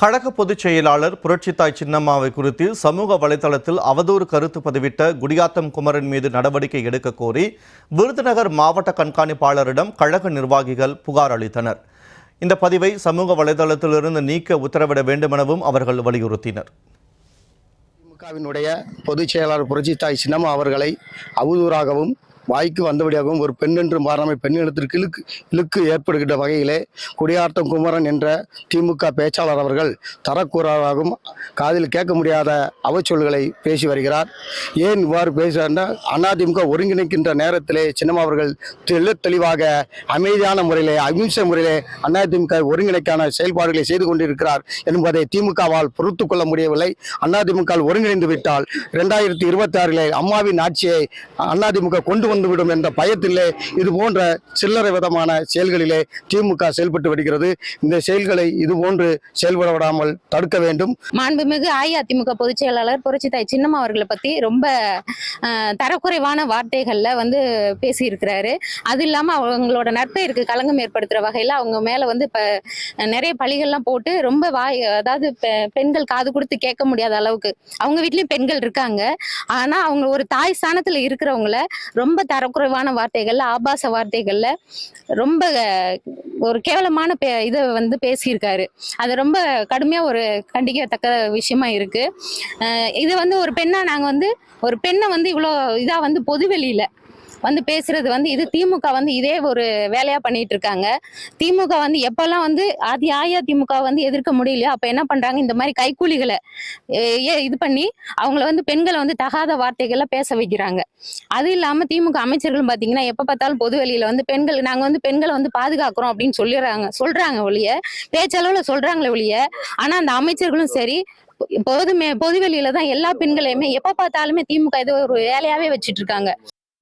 கழக பொதுச் செயலாளர் புரட்சித்தாய் சின்னம்மாவை குறித்து சமூக வலைதளத்தில் அவதூறு கருத்து பதிவிட்ட குடியாத்தம் குமரன் மீது நடவடிக்கை எடுக்க கோரி விருதுநகர் மாவட்ட கண்காணிப்பாளரிடம் கழக நிர்வாகிகள் புகார் அளித்தனர். இந்த பதிவை சமூக வலைதளத்திலிருந்து நீக்க உத்தரவிட வேண்டுமெனவும் அவர்கள் வலியுறுத்தினர். திமுகவினுடைய பொதுச் செயலாளர் புரட்சித்தாய் சின்னம்மா அவர்களை அவதூறாகவும் வாய்க்கு வந்தபடியாகவும் ஒரு பெண் என்று மாறாமல் பெண்ணிடத்திற்கு இழுக்கு இழுக்கு ஏற்படுகின்ற வகையிலே குடியாத்தம் குமரன் என்ற திமுக பேச்சாளர் அவர்கள் தரக்கூறாராகவும் காதில் கேட்க முடியாத அவச்சொல்களை பேசி வருகிறார். ஏன் இவ்வாறு பேசுகிறார் அதிமுக ஒருங்கிணைக்கின்ற நேரத்திலே சின்னம்மா அவர்கள் தெள்ள தெளிவாக அமைதியான முறையிலே அகிம்சை முறையிலே அதிமுக ஒருங்கிணைக்கான செயல்பாடுகளை செய்து கொண்டிருக்கிறார் என்பதை திமுகவால் பொறுத்து கொள்ள முடியவில்லை. அதிமுக ஒருங்கிணைந்து விட்டால் இரண்டாயிரத்தி இருபத்தி ஆறிலே அம்மாவின் ஆட்சியை அதிமுக கொண்டு வந்துவிடும் என்ற பயத்திலே இது போன்ற சில்லறை விதமான செயல்களிலே திமுக செயல்பட்டு வருகிறது. இந்த செயல்களை இது போன்று செயல்பட விடாமல் தடுக்க வேண்டும். மாண்புமிகு அஇஅதிமுக பொதுச் செயலாளர் புரட்சித்தாய் சின்னம்மா அவர்களை பத்தி ரொம்ப தரக்குறைவான வார்த்தைகள்ல வந்து பேசியிருக்கிறாரு. அது இல்லாம அவங்களோட நற்பெயருக்கு களங்கம் ஏற்படுத்துற வகையில அவங்க மேல வந்து இப்ப நிறைய பழிகள்லாம் போட்டு ரொம்ப வாய் அதாவது பெ- பெண்கள் காது கொடுத்து கேட்க முடியாத அளவுக்கு. அவங்க வீட்லயும் பெண்கள் இருக்காங்க. ஆனா அவங்க ஒரு தாய் ஸ்தானத்துல இருக்கிறவங்கள ரொம்ப தரக்குறைவான வார்த்தைகள்ல ஆபாச வார்த்தைகள்ல ரொம்ப ஒரு கேவலமான பே இதை வந்து பேசியிருக்காரு. அது ரொம்ப கடுமையா ஒரு கண்டிக்கத்தக்க விஷயமா இருக்கு. இது வந்து ஒரு பெண்ணா நாங்க வந்து ஒரு பெண்ணை வந்து இவ்வளோ இதா வந்து பொதுவெளியில வந்து பேசுறது வந்து இது திமுக வந்து இதே ஒரு வேலையா பண்ணிட்டு இருக்காங்க. திமுக வந்து எப்பெல்லாம் வந்து ஆதி திமுக வந்து எதிர்க்க முடியலையோ அப்ப என்ன பண்றாங்க? இந்த மாதிரி கைக்கூலிகளை ஏ- இது பண்ணி அவங்கள வந்து பெண்களை வந்து தகாத வார்த்தைகள்ல பேச வைக்கிறாங்க. அது இல்லாம திமுக அமைச்சர்களும் பாத்தீங்கன்னா எப்ப பார்த்தாலும் பொது வெளியில வந்து பெண்கள் நாங்க வந்து பெண்களை வந்து பாதுகாக்கிறோம் அப்படின்னு சொல்லிடுறாங்க சொல்றாங்க ஒழிய பேச்சளவுல சொல்றாங்களே ஒழிய ஆனா அந்த அமைச்சர்களும் சரி பொதுமே பொதுவெளியில தான் எல்லா பெண்களையுமே எப்ப பார்த்தாலுமே திமுக ஏதோ ஒரு வேலையாவே வச்சுட்டு இருக்காங்க.